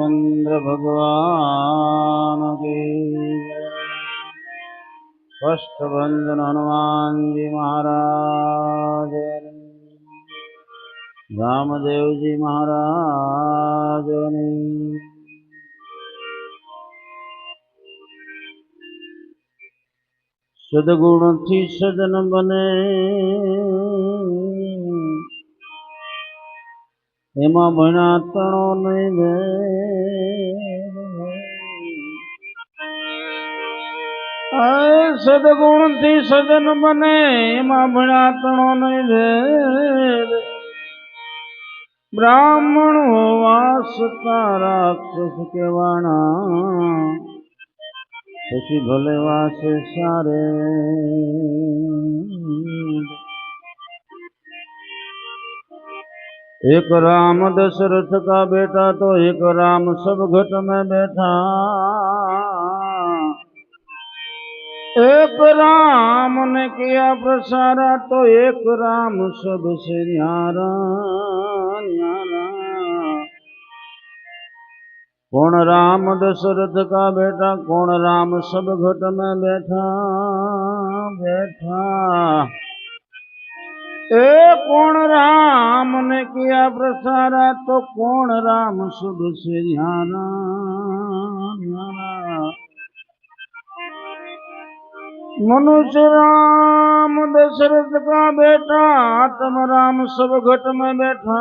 રામચંદ્ર ભગવાન અષ્ટબંધન હનુમાનજી મહારાજ રામદેવજી મહારાજની સદગુણથી સદન બને એમાં ભણા તણો નહીં સદગુણથી સદન બને, એમાં ભણા તણો નહીં બ્રાહ્મણ વાસ રાક્ષસ કેવાણા પછી ભલે વાસે સારે. एक राम दशरथ का बेटा तो एक राम सब घट में बैठा। एक राम ने किया प्रसारा तो एक राम सबसे न्यारा न्यारा। कौन राम दशरथ का बेटा, कौन राम सब घट में बैठा बैठा। ए, कौन राम ने किया प्रसारा? तो कौन राम शुभ से मनुष्य राम दशरथ का बेटा आत्म राम सब घट में बैठा।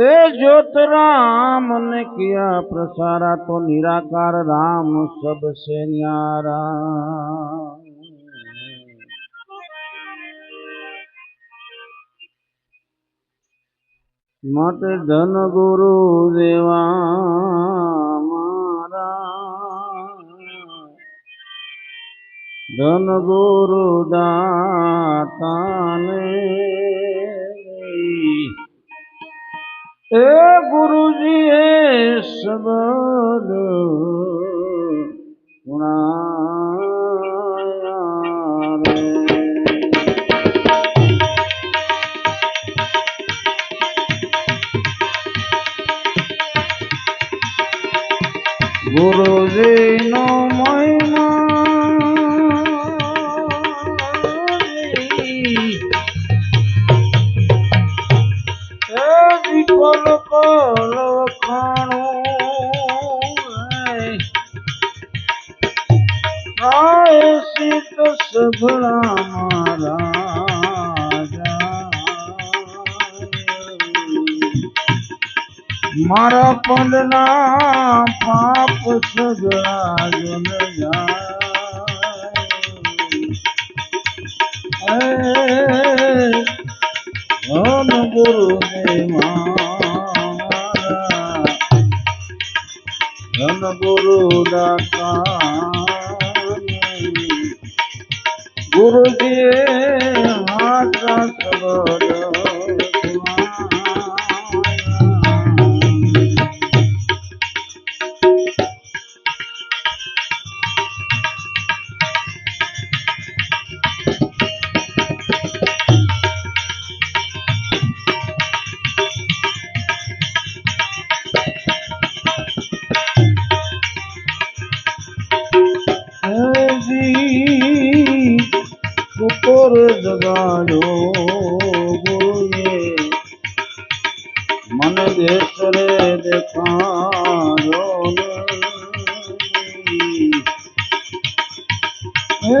ए, ज्योत राम ने किया प्रसारा तो निराकार राम सबसे न्यारा માટે ધન ગુરુ દેવા મારા. ધન ગુરુ દાતાને એ ગુરુજી એ સબદ ગુણાયા ગુરુજીનો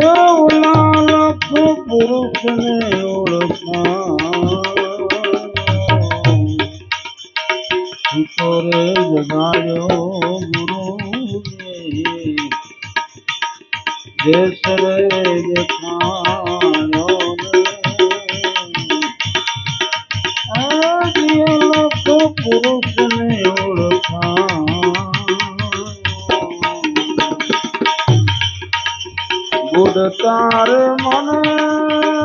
ઓલા લખ પુરુષને ઓળખા ઉપરે જગાડ્યો ગુરુએ દેશરે દેખાયો તાર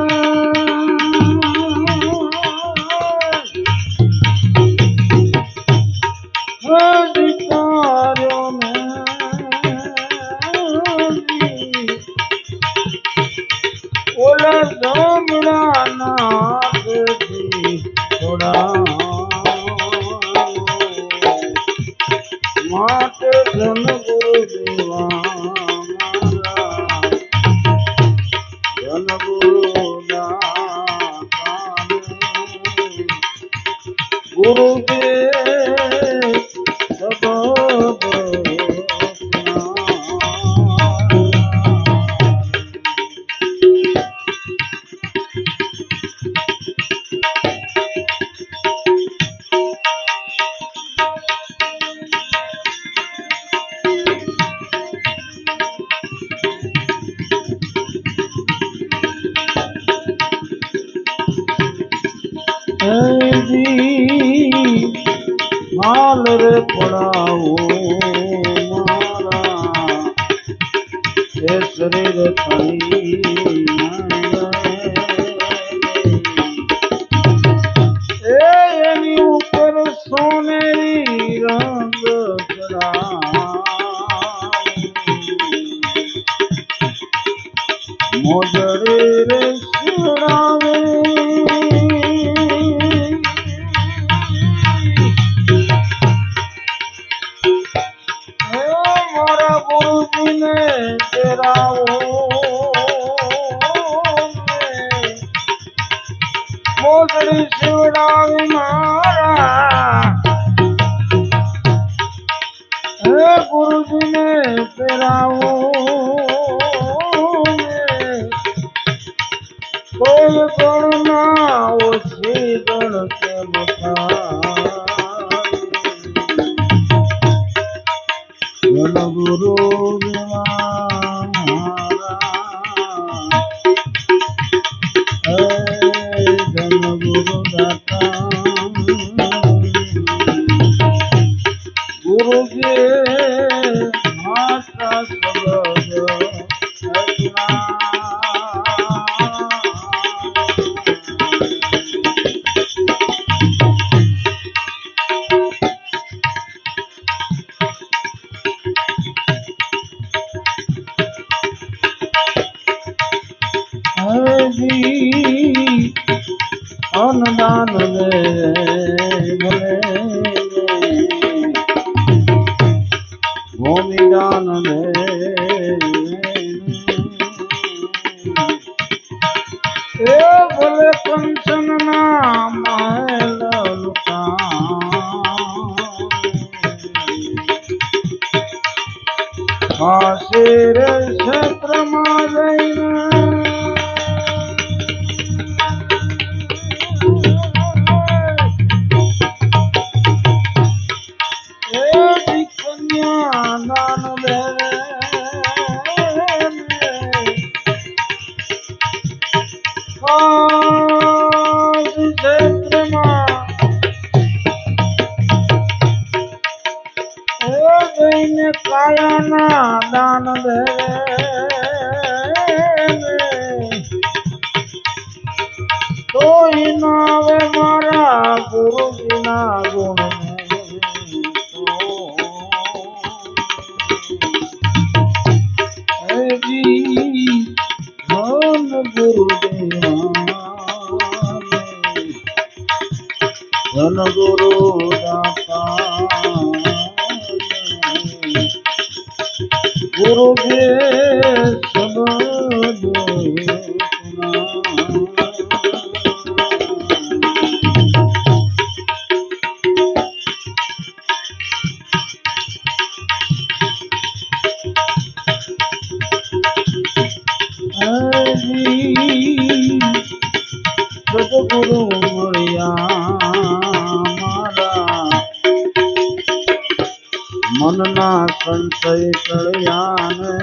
Oh, dear. માલ રે પડાવો મારા. શરીર થઈ Lord, querer લઈને કાયાના દાન દે કોઈ નાવે મારા ગુરુજીના ગુણ ગુરુદેવ. ધન ગુરુ গুরুজি મનના સંશય કળ્યાને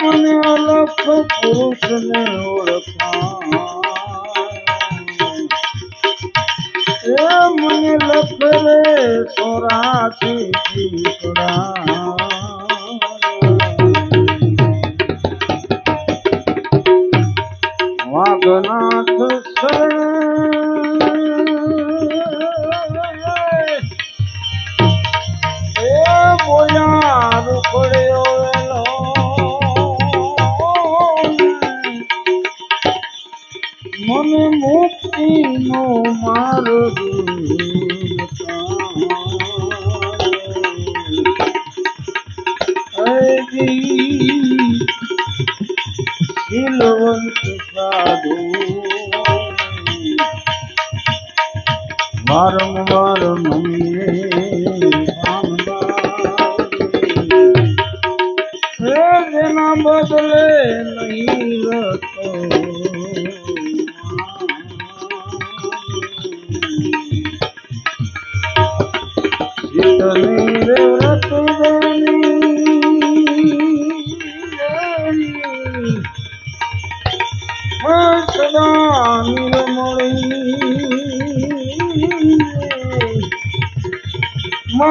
મને અલખ પુરુષને ઓળખા એ મને લખ રે સોરાથી પીપડા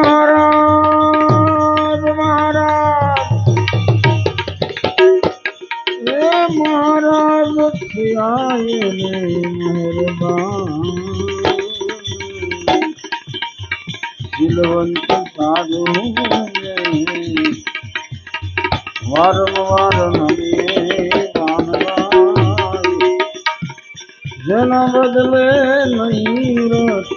મહારાજ મહારાજ. એ મહારાજ થયા મહેરબાન. શીલવંત સાધુ વારંવાર જેના બદલે નહીં રતો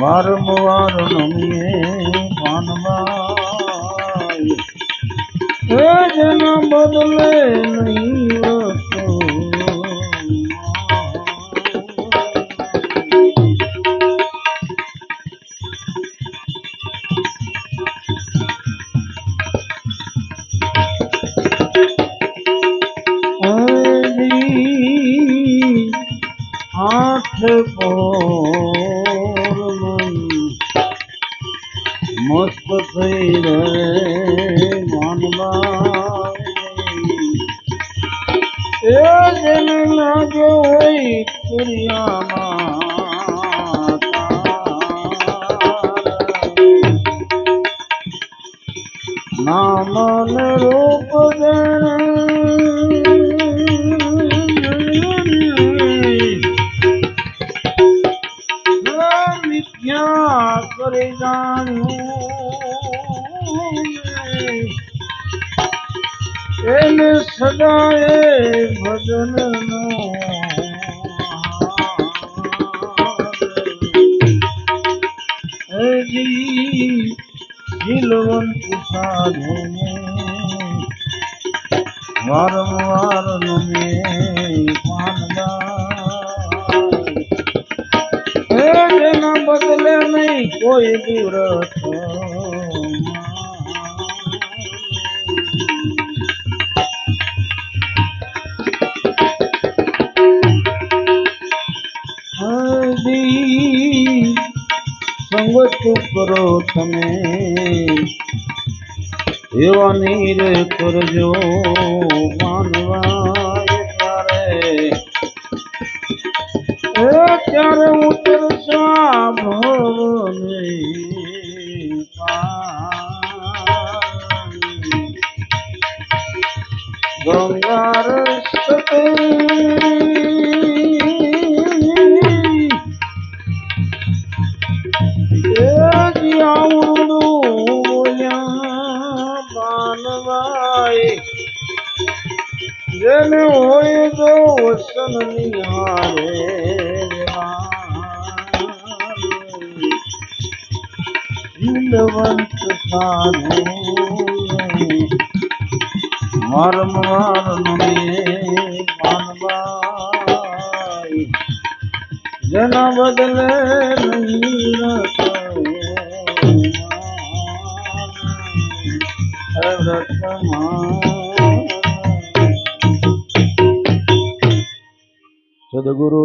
વારંવાર નમીએ માનવાય હે જેના બદલે નહીં આઠ રહે માનવા એ જેને લાગ્યો હોય તુરિયામાં નામ ને રૂપ જણ કરી જાણ્યું. એને સદાય ભજન નો શીલવંત સાધુને વારંવાર નમે પાનદા બદલે નહીં કોઈ દૂર હરી ચૂપ કરો તમે એવા નીર કરજો. શીલવંત સાધુ વારંવાર નમે માનવાય જેના બદલે નહીં સદગુરુ